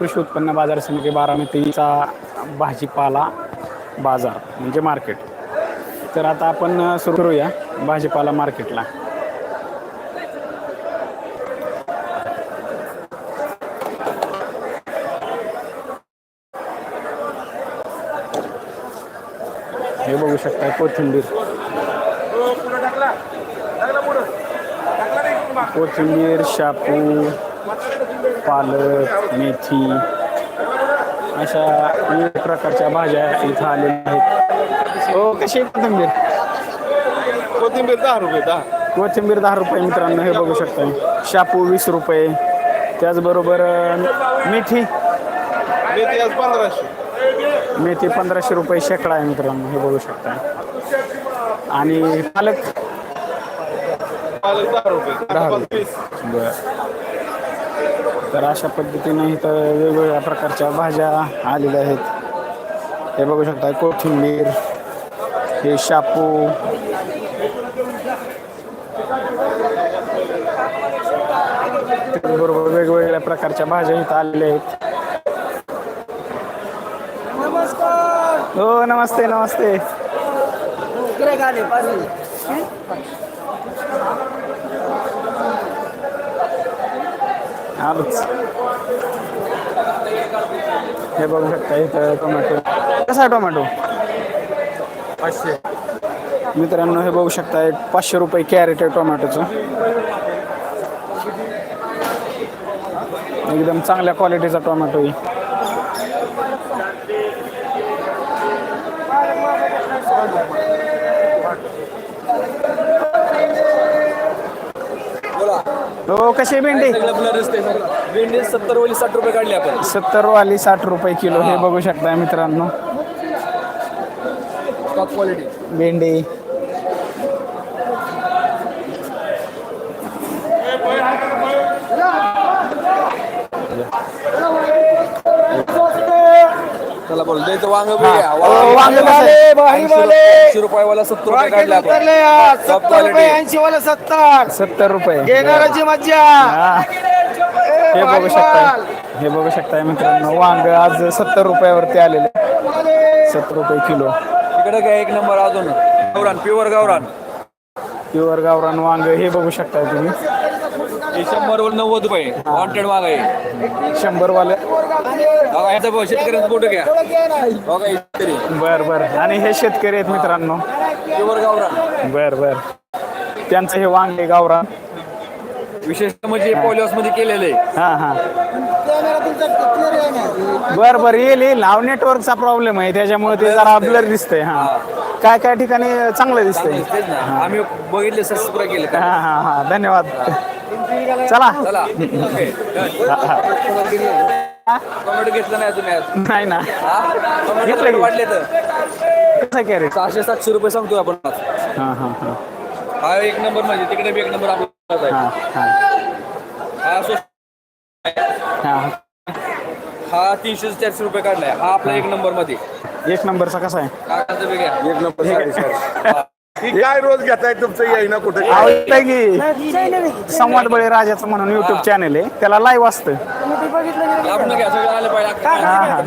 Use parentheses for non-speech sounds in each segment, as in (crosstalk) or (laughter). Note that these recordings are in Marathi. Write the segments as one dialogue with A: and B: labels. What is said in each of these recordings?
A: कृषी उत्पन्न बाजार समिती बारामतीचा भाजीपाला बाजार म्हणजे मार्केट. तर आता आपण सुरू करूया भाजीपाला मार्केटला. हे बघू शकता कोथिंबीर. कोथिंबीर शापू पालक मेथी अशा विविध प्रकारच्या भाज्या इथं आलेल्या आहेत. हो कशी कोथिंबीर?
B: कोथिंबीर दहा रुपये दहा.
A: कोथिंबीर दहा रुपये मित्रांनो हे बघू शकता शापू वीस रुपये. त्याचबरोबर मेथी.
B: मेथी आज पंधराशे.
A: मेथी पंधराशे रुपये शेकडा आहे मित्रांनो हे बघू शकता आणि पालक?
B: पालक दहा रुपये.
A: बर. तर अशा पद्धतीने इथं वेगवेगळ्या प्रकारच्या भाज्या आलेल्या आहेत. हे बघू शकता कोथिंबीर हे शापू. बरोबर वेगवेगळ्या प्रकारच्या भाज्या इथं आलेल्या आहेत. हो नमस्ते नमस्ते. आलोच हे बघू शकता इथं टोमॅटो कसा आहे टोमॅटो
B: पाचशे.
A: मित्रांनो हे बघू शकता एक पाचशे रुपये कॅरेट आहे टोमॅटोचं एकदम चांगल्या क्वालिटीचा टोमॅटो आहे. हो कशी भेंडी?
B: भेंडी सत्तर वली साठ रुपये काढले आपण.
A: सत्तर वाली साठ रुपये किलो हे बघू शकता मित्रांनो.
B: टॉप क्वालिटी
A: भेंडी.
B: द्यायचं वांग
A: हो, वांग कसं आहे?
B: ऐंशी रुपयावाला सत्तर रुपये काढले आपण. टॉप क्वालिटी
A: सत्तर रुपये
C: घेणाराची मज्जा.
A: हा. हे बघू शकताय. हे बघू शकताय मित्रांनो वांग आज सत्तर रुपयावरती आलेले. सत्तर रुपये किलो.
B: इकडे काय एक नंबर अजून. गावरान प्युअर गावरान.
A: प्युअर गावरान वांग हे बघू शकताय तुम्ही.
B: हे शंभर वर नव्वद रुपये. वॉन्टेड माग आहे.
A: शंभर वाले
B: शेतकऱ्यांचं फोटो घ्या. बघा शेतकरी
A: बर बर. आणि हे शेतकरी आहेत मित्रांनो.
B: प्युअर गावरान
A: बर बर. त्यांचं हे वांग गावरान
B: विशेष म्हणजे पॉलिहाऊसमध्ये केलेलं आहे.
A: हा हा. बर बर. येईल येईल. नाव नेटवर्कचा प्रॉब्लेम आहे. त्याच्यामुळे ते जरा ब्लर दिसतंय हा. काय काय ठिकाणी चांगलं दिसतंय?
B: तेच ना. आम्ही बघितले सबस्क्राईब केले.
A: हा हा हा. धन्यवाद. चला.
B: चला. (laughs) ओके टोमॅटो घेतला नाही तुम्ही आज
A: नाही ना.
B: हा? टोमॅटो
A: घेतलं.
B: वाढले तर
A: कसं कॅरेट
B: सहाशे सातशे रुपये सांगतोय आपण आज.
A: हा हा हा.
B: हा एक नंबर म्हणजे तिकडे बी एक नंबर आपला आहे.
A: हा हा.
B: हा स्वस्त
A: हा.
B: हा तीनशे चारशे रुपये काढलाय. हा आपला एक नंबरमध्ये.
A: एक नंबरचा कसा आहे?
B: काकाचं बी घ्या.
D: एक नंबर ही काय रोज घेताय तुमचं येईना कुठे?
A: आवडतंय की संवाद बळी राजाचं म्हणून युट्यूब चॅनल आहे. त्याला लाईव्ह असतं. हा, हा.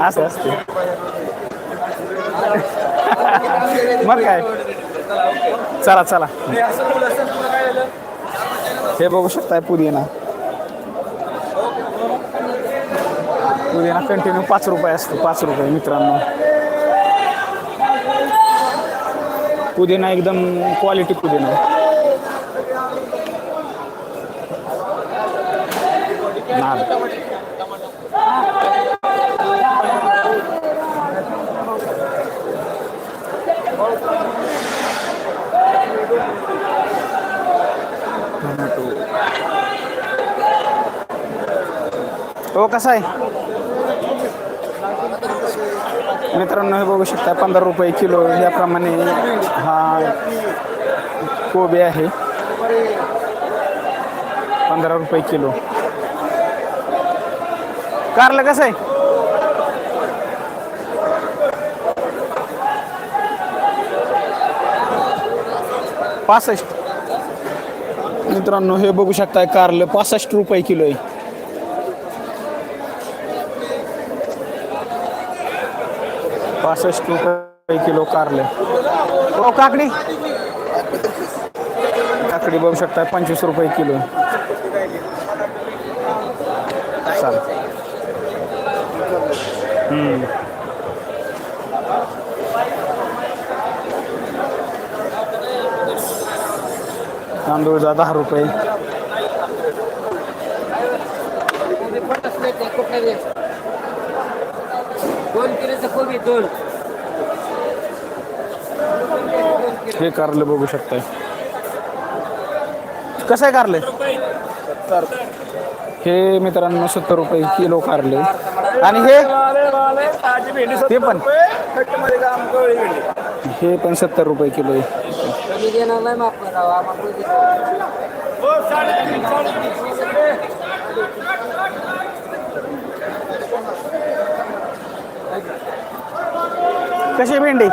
A: असं असते. मग काय? चला चला.
B: हे असं बोल, असं बोल, काय झालं?
A: हे बघू शकताय पुदिना. पुदिना कंटिन्यू पाच रुपये असतो पाच रुपये मित्रांनो पुदिना एकदम क्वालिटी पुदिना नाद टोमॅटो हो कसा आहे मित्रांनो हे बघू शकता पंधरा रुपये किलो याप्रमाणे हा कोबी आहे. पंधरा रुपये किलो. कारलं कसं आहे? पासष्ट. मित्रांनो हे बघू शकताय कारलं पासष्ट रुपये किलो आहे. पासष्ट रुपये किलो कारले. हो काकडी? काकडी बघू शकताय पंचवीस रुपये किलो. चालेल तांदूळ जा दहा रुपये.
B: दोन किलोचं कोबी दोन
A: हे कारले बघू शकताय. कसं आहे कारले? हे मित्रांनो सत्तर रुपये किलो कारले आणि हे? ते पण. हे पण सत्तर रुपये किलो आहे
B: कमी देणार नाही माफ करावा आम्हाला
A: कशी आहे भेंडी?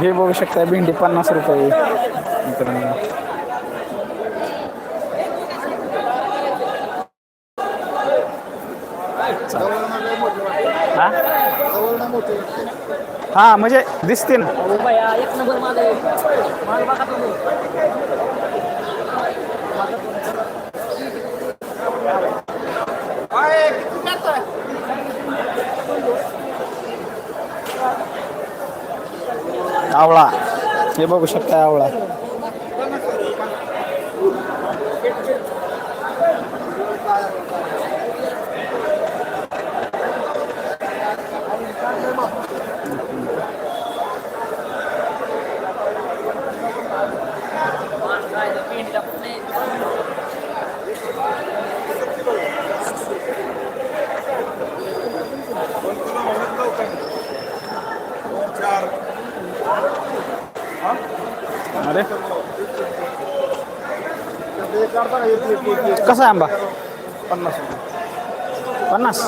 A: हे बघू शकता भेंडी पन्नास रुपये. हा? हा म्हणजे दिसते ना
B: एक नंबर माझा आहे. माल बघा तुम्ही
A: आवळा हे बघू शकता आवळा अरे कसा आहे आंबा?
D: पन्नास
A: पन्नास?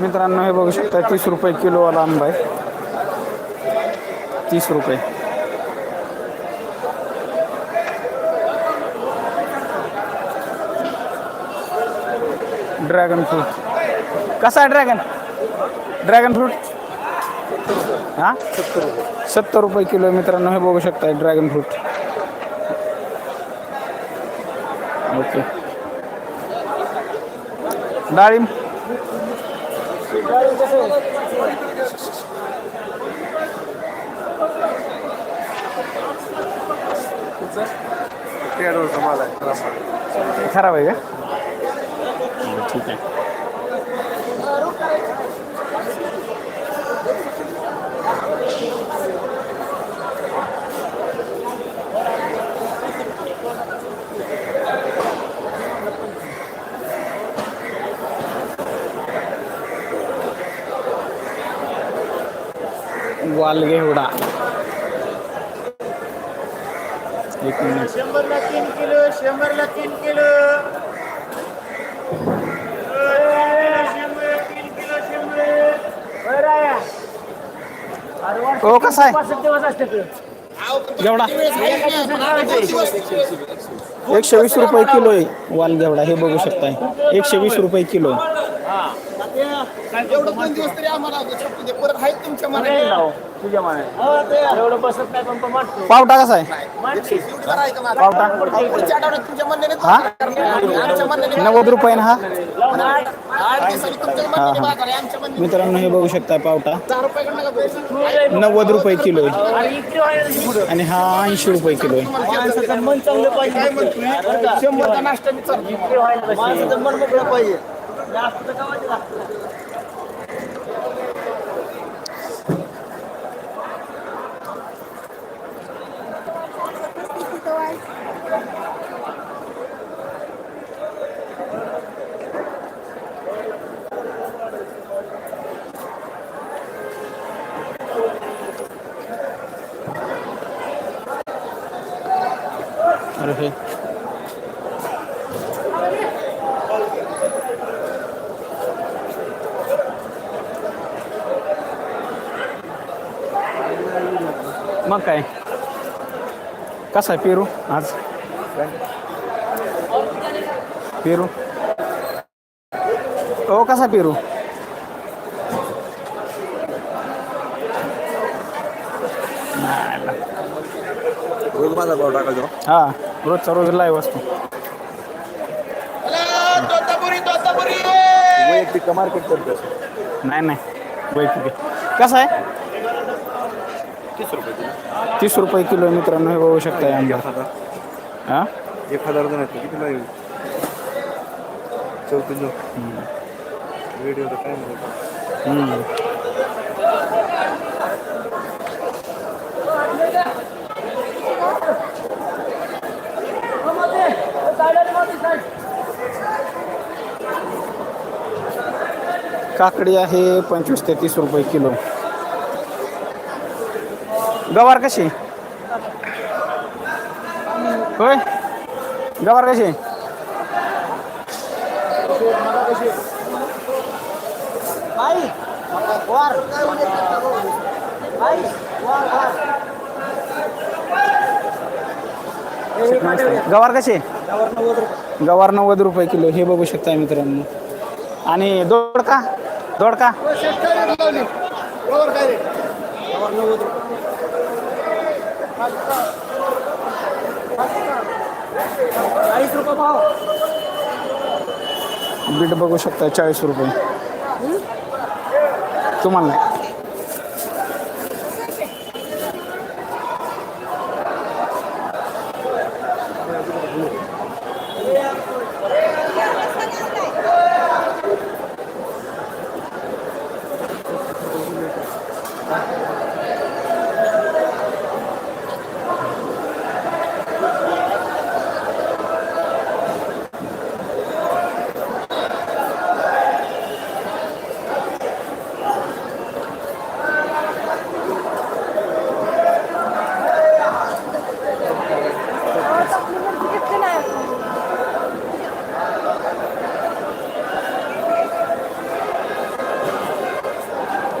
A: मित्रांनो हे बघू शकता तीस रुपये किलोवाला आंबा आहे. तीस रुपये. Dragon fruit. कसा आहे ड्रॅगन? Dragon fruit? हाँ? सत्तर रुपये किलो मित्रांनो हे बघू शकता ड्रॅगन फ्रूट. ओके. डाळिंब.
D: खराब
A: आहे का? ठीक आहे. वालगेवडा. एक मिनिट.
D: शंभरला तीन किलो शंभरला तीन किलो शंभर तीन किलो शंभर
A: हो कसा आहे
B: दिवस असते ते.
A: घेवडा एकशे वीस रुपये किलो आहे वाल घेवडा हे बघू शकताय एकशे वीस रुपये किलो आहे.
D: एवढं दोन दिवस तरी आम्हाला दे. परत आहेत तुमच्या मनात
B: तुझ्या मनाने. एवढं बसत नाही पण
A: पावटा कसा आहे.
D: एवढं आहे का माझं?
A: पावटा
D: पुढच्या आठवड्यात तुमच्या म्हणण्याने
A: हा?
D: आमच्या म्हणण्याने
A: नव्वद रुपये ना हा?
D: आठ दिवसांनी तुमच्या
A: हा
D: म्हणण्याने
A: हा.
D: बाजार आहे. आमच्या म्हणण्याने
A: मित्रांनो हे बघू शकता पावटा.
D: दहा?
A: नव्वद रुपये किलो आहे.
B: आणि इकडे व्हायला पुढं.
A: आणि हा ऐंशी रुपये किलो आहे.
B: माणसाचं मन चांगलं पाहिजे.
D: काय म्हणतोय शंभरचा नाश्ता मी चालतो.
B: इकडे व्हायला पाहिजे.
D: माणसाचं मन मोकळं पाहिजे.
A: Perfecto. मग काय? कसा आहे पेरू आज? पेरू? हो कसा पेरू?
B: रोज माझा भाव टाकायचो
A: हा रोजचा रोज लाईव्ह असतो.
B: वैयक्तिक मार्केट करतो
A: नाही. नाही वैयक्तिक. कसा आहे?
B: तीस रुपये
A: तीस रुपये किलो आहे मित्रांनो हे बघू शकता आमच्या
B: हजार
A: हा?
B: एक हजार जण आहेत किती लागेल चौतीस व्हिडिओ तर काय म्हणतो?
A: हम्म. काकडी आहे पंचवीस ते तीस रुपये किलो. गवार कशी? होय? गवार कशी? गवार कसे गवार नव्वद रुपये. किलो हे बघू शकता मित्रांनो. आणि दोडका? दोडका?
B: चाळीस रुपये भाव.
A: बीट बघू शकता चाळीस रुपये. तुम्हाला नाही.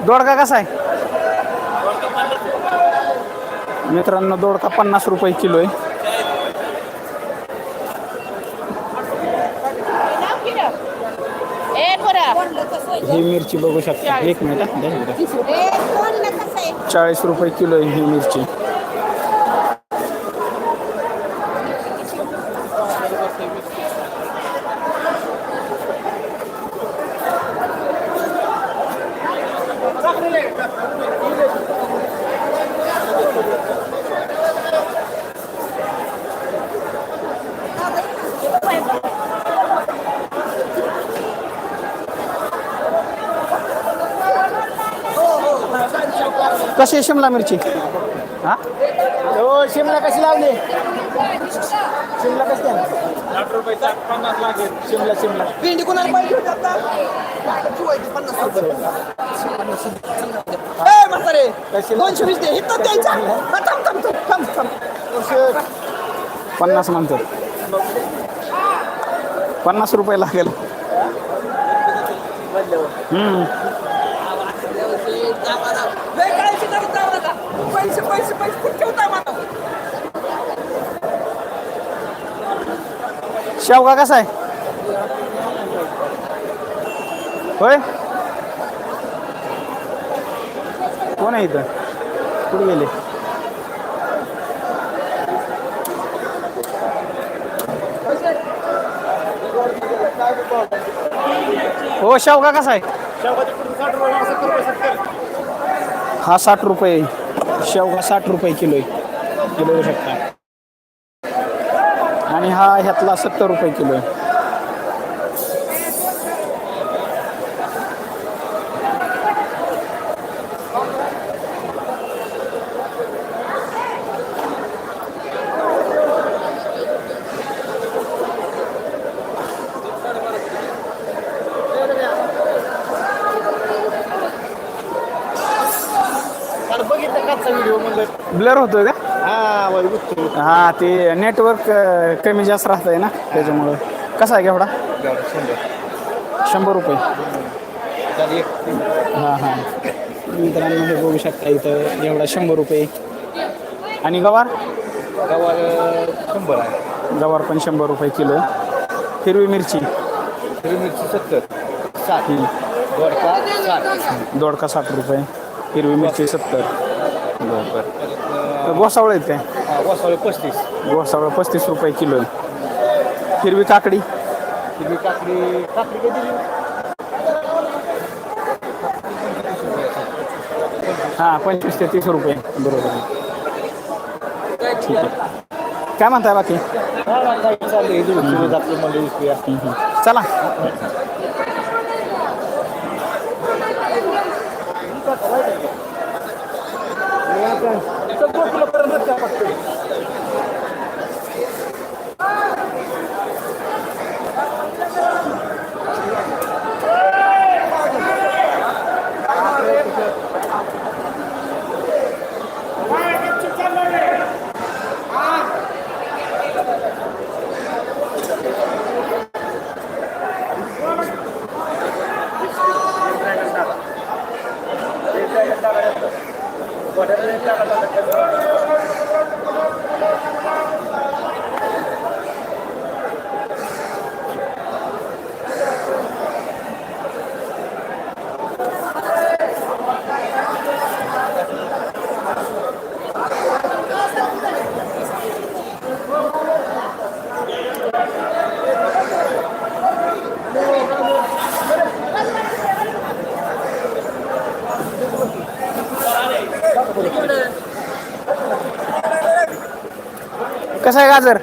A: दोडका कसा आहे? मित्रांनो दोडका पन्नास रुपये किलो आहे. ही मिरची बघू शकता. एक मिनिट चाळीस रुपये किलो आहे ही मिरची. कशी आहे शिमला मिरची? हा?
D: हो शिमला कशी लावली? शिमला कशी? शिमला शिमला. भेंडी कोणाला पाहिजे होती पन्नास रुपये म्हातारे दोनशे वीस दे. इथं द्यायचा. हा, थांब थांब
A: पन्नास म्हणतात पन्नास रुपये लागेल. हम्म.
D: लय काळजी करत जा मला. पैसे पैसे पैसे कुठे ठेवता मला.
A: शेवगा कसा आहे? होय? कोण आहे इथं? कुठे गेले? हो शेवगा कसा आहे? हा साठ रुपये. शेवगा साठ रुपये किलो आहे. किलो घेऊ शकता. आणि हा ह्यातला सत्तर रुपये किलो आहे. ब्लर होतोय का?
D: हा
A: हा ते नेटवर्क कमी जास्त राहत आहे ना त्याच्यामुळं. कसा आहे घेवडा शंभर. रुपये. हां हां. मित्रांनो हे बघू शकता इथं घेवडा शंभर रुपये. आणि गवार?
B: शंभर आहे.
A: गवार पण शंभर रुपये किलो. हिरवी मिरची?
B: हिरवी मिरची सत्तर. साठ. दोडका साठ.
A: दोडका साठ रुपये. हिरवी मिरची सत्तर. बरं बरं तर गोसावळ आहेत काय?
B: पस्तीस.
A: गोसावळ पस्तीस रुपये किलो आहे. हिरवी काकडी?
B: हिरवी काकडी काकडी कधी दिली?
A: हां पंचवीस ते तीस रुपये. बरोबर. आहे ठीक आहे. काय म्हणताय बाकी?
B: हा चाललंय आपलं मला
A: चला. అభ్యర్థుల పరంగా చేపట్టింది कसं आहे गाजर?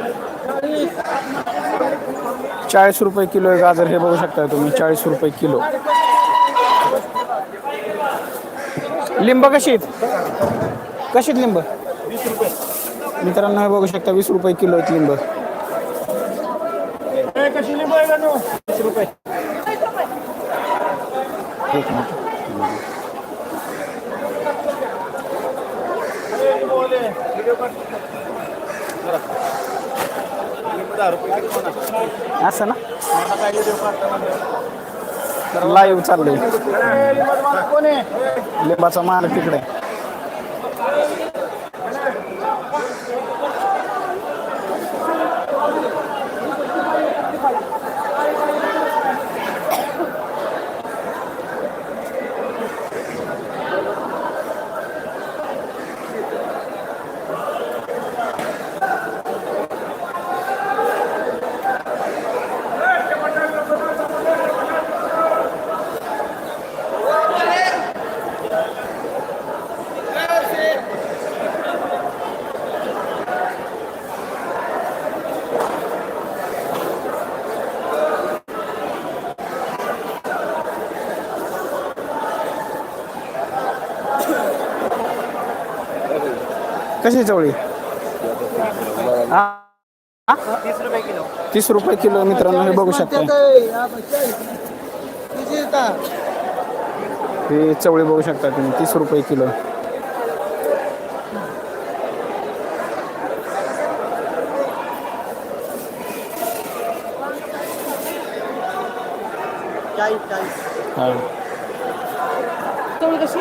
A: चाळीस रुपये किलो आहे गाजर हे बघू शकता तुम्ही चाळीस रुपये किलो. लिंब कशी आहेत कशी आहेत लिंब? मित्रांनो हे बघू शकता वीस रुपये किलो आहेत लिंब. असं ना? लाईव्ह चाललंय लिंबाचा माल तिकडे. कशी चवळी हा? हा? तीस रुपये किलो मित्रांनो हे बघू शकता. हे चवळी बघू शकता तुम्ही तीस रुपये किलो. हा. कशी?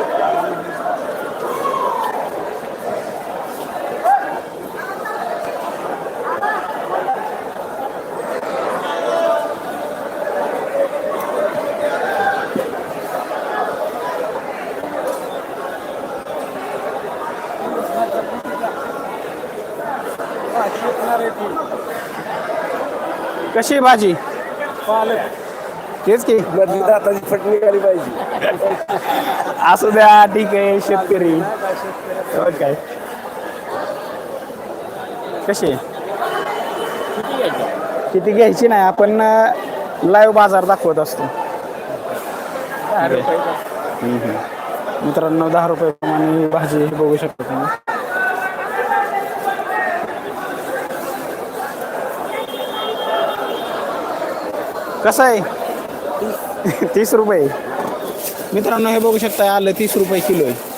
A: आहे भाजी? तेच की.
B: दाताची फट निघाली पाहिजे.
A: असू द्या ठीक आहे शेतकरी. काय? कशी आहे? किती घ्यायची नाही आपण लाईव्ह बाजार दाखवत असतो. मित्रांनो दहा रुपये प्रमाणे ही भाजी बघू शकता तुम्ही. कसं आहे? (laughs) तीस. रुपये. मित्रांनो हे बघू शकता आलं तीस रुपये किलो आहे.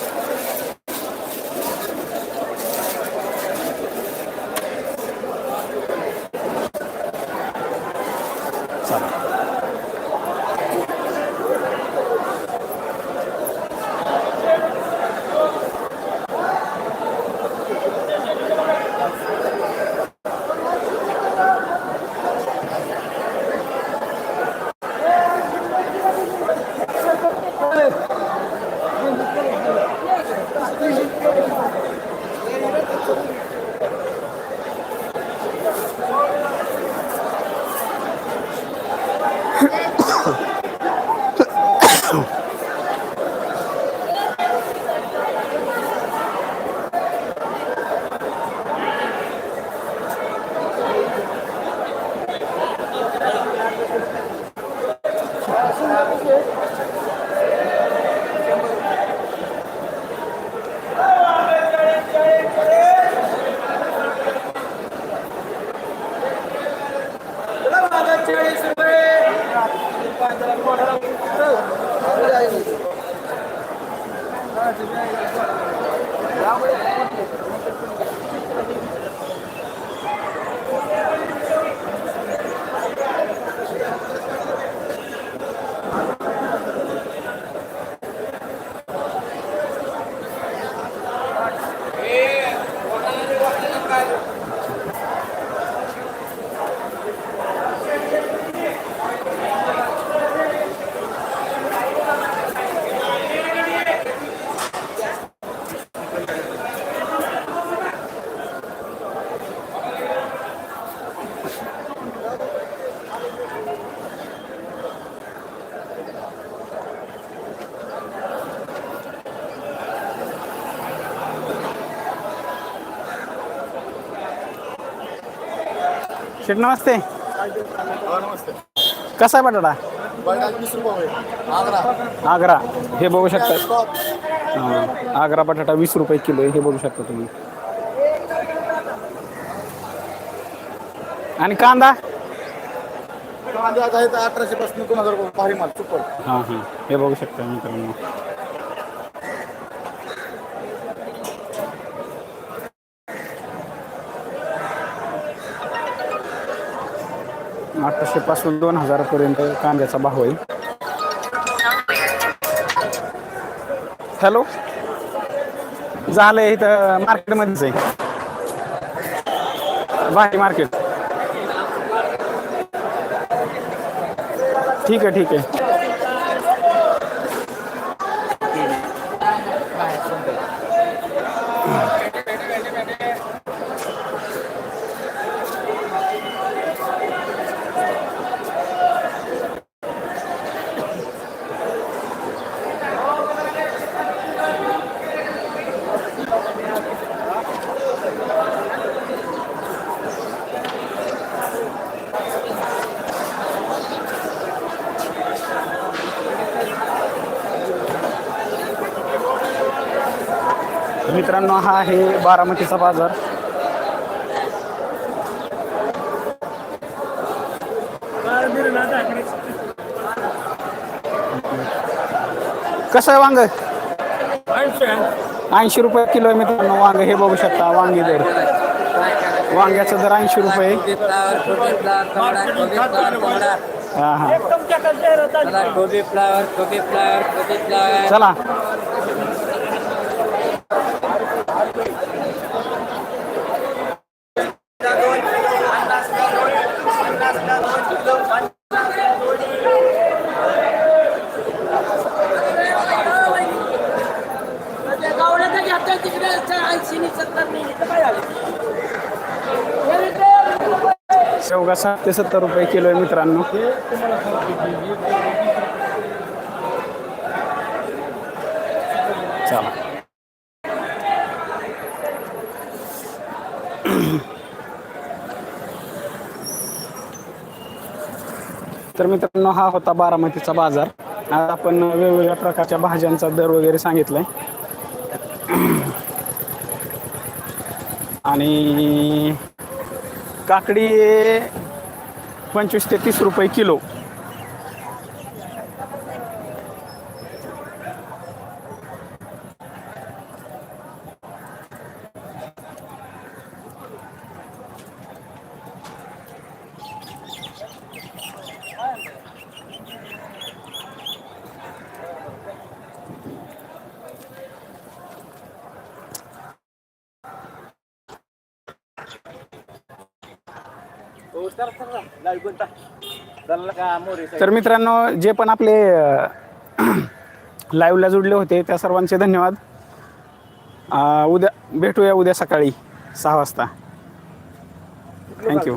A: शेठ नमस्ते.
D: नमस्ते
A: कसा आहे बटाटा?
D: आग्रा.
A: हे बघू शकता. आग्रा बटाटा वीस रुपये किलो आहे हे बघू शकता तुम्ही. आणि कांदा?
D: कांदे आता आहेत अठराशे पासून दोन हजार
A: हां हां. हे बघू शकता मित्रांनो. अठराशे पासून दोन हजारापर्यंत कांद्याचा भाव आहे हॅलो? झालंय इथं मार्केटमध्येच आहे. भारी मार्केट. ठीक आहे ठीक आहे. मित्रांनो हा आहे बारामतीचा बाजार. कसं आहे वांग? ऐंशी रुपये किलो आहे मित्रांनो वांग. हे बघू शकता वांगी दर. वांग्याचा दर ऐंशी रुपये. हा हा. चला शेवगा साठ ते सत्तर रुपये किलो आहे मित्रांनो. चला. तर मित्रांनो हा होता बारामतीचा बाजार. आज आपण वेगवेगळ्या प्रकारच्या भाज्यांचा दर वगैरे सांगितलाय. आणि काकडी पंचवीस ते तीस रुपये किलो. तर मित्रांनो जे पण आपले लाईव्हला (clears throat) जुडले होते त्या सर्वांचे धन्यवाद. उद्या भेटूया उद्या सकाळी सहा वाजता. थँक्यू